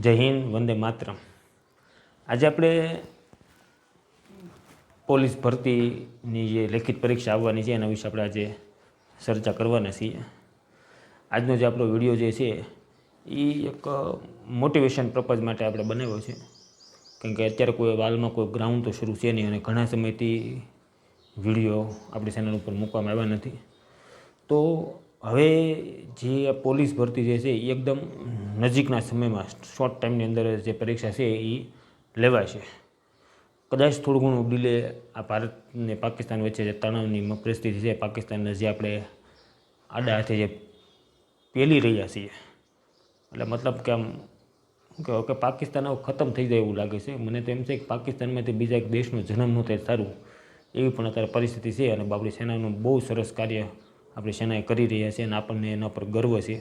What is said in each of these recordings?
જય હિન્દ, વંદે માતરમ. આજે આપણે પોલીસ ભરતીની જે લેખિત પરીક્ષા આવવાની છે, એના વિશે આપણે આજે ચર્ચા કરવાના છીએ. આજનો જે આપણો વીડિયો જે છે એ એક મોટિવેશન પર્પઝ માટે આપણે બનાવ્યો છે. કારણ કે અત્યારે કોઈ વાલમાં કોઈ ગ્રાઉન્ડ તો શરૂ છે નહીં અને ઘણા સમયથી વીડિયો આપણી ચેનલ ઉપર મૂકવામાં આવ્યા નથી. તો હવે જે પોલીસ ભરતી જે છે એ એકદમ નજીકના સમયમાં શોર્ટ ટાઈમની અંદર જે પરીક્ષા છે એ લેવાશે કદાચ થોડું ઘણું ડિલે આ ભારત ને પાકિસ્તાન વચ્ચે જે તણાવની પરિસ્થિતિ છે પાકિસ્તાનને જે આપણે આડા હાથે જે પેલી રહ્યા છીએ. એટલે મતલબ કે આમ શું કહેવાય કે પાકિસ્તાન આવું ખતમ થઈ જાય એવું લાગે છે. મને તો એમ છે કે પાકિસ્તાનમાંથી બીજા એક દેશનો જન્મ ન સારું એવી પણ અત્યારે પરિસ્થિતિ છે અને આપણી સેનાનું બહુ સરસ કાર્ય આપણી સેનાએ કરી રહ્યા છે અને આપણને એના પર ગર્વ છે.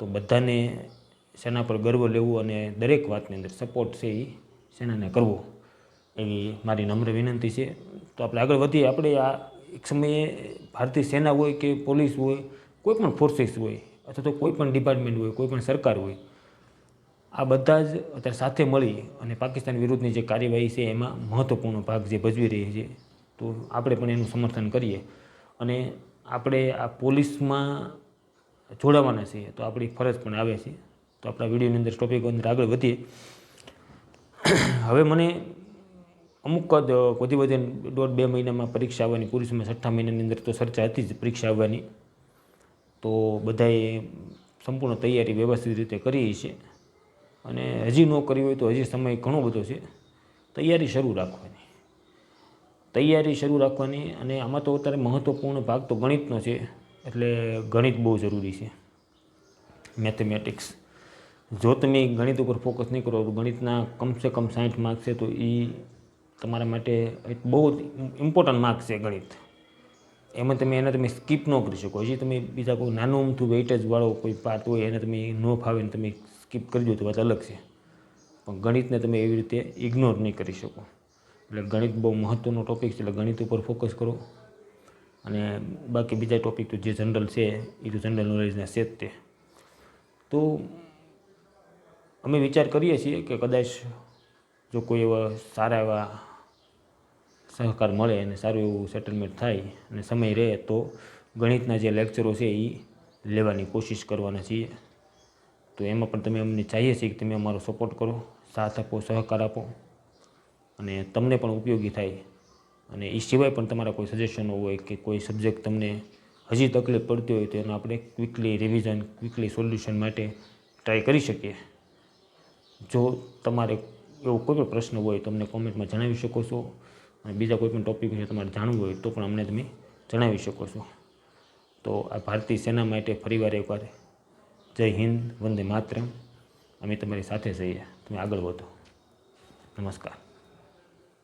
તો બધાને સેના પર ગર્વ લેવું અને દરેક વાતની અંદર સપોર્ટ છે એ સેનાને કરવો, એવી મારી નમ્ર વિનંતી છે. તો આપણે આગળ વધીએ. આપણે આ એક સમયે ભારતીય સેના હોય કે પોલીસ હોય, કોઈ પણ ફોર્સિસ હોય, અથવા તો કોઈ પણ ડિપાર્ટમેન્ટ હોય, કોઈ પણ સરકાર હોય, આ બધા જ અત્યારે સાથે મળી અને પાકિસ્તાન વિરુદ્ધની જે કાર્યવાહી છે એમાં મહત્ત્વપૂર્ણ ભાગ જે ભજવી રહી છે, તો આપણે પણ એનું સમર્થન કરીએ. અને આપણે આ પોલીસમાં જોડાવાના છીએ, તો આપણી ફરજ પણ આવે છે. તો આપણા વિડીયોની અંદર ટોપિક અંદર આગળ વધીએ. હવે મને અમુક જ વધી વધીને દોઢ બે મહિનામાં પરીક્ષા આવવાની, પોલીસમાં છઠ્ઠા મહિનાની અંદર તો ચર્ચા હતી જ પરીક્ષા આવવાની. તો બધાએ સંપૂર્ણ તૈયારી વ્યવસ્થિત રીતે કરી છે. અને હજી ન કરી હોય તો હજી સમય ઘણો બધો છે. તૈયારી શરૂ રાખવાની. તૈયારી શરૂ રાખવાની અને આમાં તો અત્યારે મહત્ત્વપૂર્ણ ભાગ તો ગણિતનો છે, એટલે ગણિત બહુ જરૂરી છે. મેથેમેટિક્સ જો તમે ગણિત ઉપર ફોકસ નહીં કરો, તો ગણિતના કમસે કમ સાઠ માર્ક્સ છે તો એ તમારા માટે એક બહુ ઇમ્પોર્ટન્ટ માર્ક્સ છે ગણિત. એમાં તમે એને તમે સ્કીપ ન કરી શકો. હજી તમે બીજા કોઈ નાનું અમથું વેઇટેજવાળો કોઈ પાર્ટ હોય એને તમે ન ફાવે ને તમે સ્કીપ કરી દો તો વાત અલગ છે. પણ ગણિતને તમે એવી રીતે ઇગ્નોર નહીં કરી શકો. એટલે ગણિત બહુ મહત્ત્વનો ટોપિક છે, એટલે ગણિત ઉપર ફોકસ કરો. અને બાકી બીજા ટૉપિક તો જે જનરલ છે એ તો જનરલ નોલેજના છે જ તે. તો અમે વિચાર કરીએ છીએ કે કદાચ જો કોઈ એવા સારા એવા સહકાર મળે અને સારું એવું સેટલમેન્ટ થાય અને સમય રહે તો ગણિતના જે લેક્ચરો છે એ લેવાની કોશિશ કરવાના છીએ. તો એમાં પણ તમે અમને ચાહીએ છીએ કે તમે અમારો સપોર્ટ કરો, સાથ આપો, સહકાર આપો. અને તમને પણ ઉપયોગી થાય. અને એ સિવાય પણ તમારા કોઈ સજેશનો હોય કે કોઈ સબ્જેક્ટ તમને હજી તકલીફ પડતી હોય તો એનું આપણે ક્વિકલી રિવિઝન ક્વિકલી સોલ્યુશન માટે ટ્રાય કરી શકીએ. જો તમારે એવો કોઈ પણ પ્રશ્ન હોય તો અમને કોમેન્ટમાં જણાવી શકો છો. અને બીજા કોઈ પણ ટૉપિક વિશે તમારે જાણવું હોય તો પણ અમને તમે જણાવી શકો છો. તો આ ભારતીય સેના માટે ફરીવાર એકવાર જય હિન્દ, વંદે માતરમ. અમે તમારી સાથે જઈએ તમે આગળ વધો. નમસ્કાર.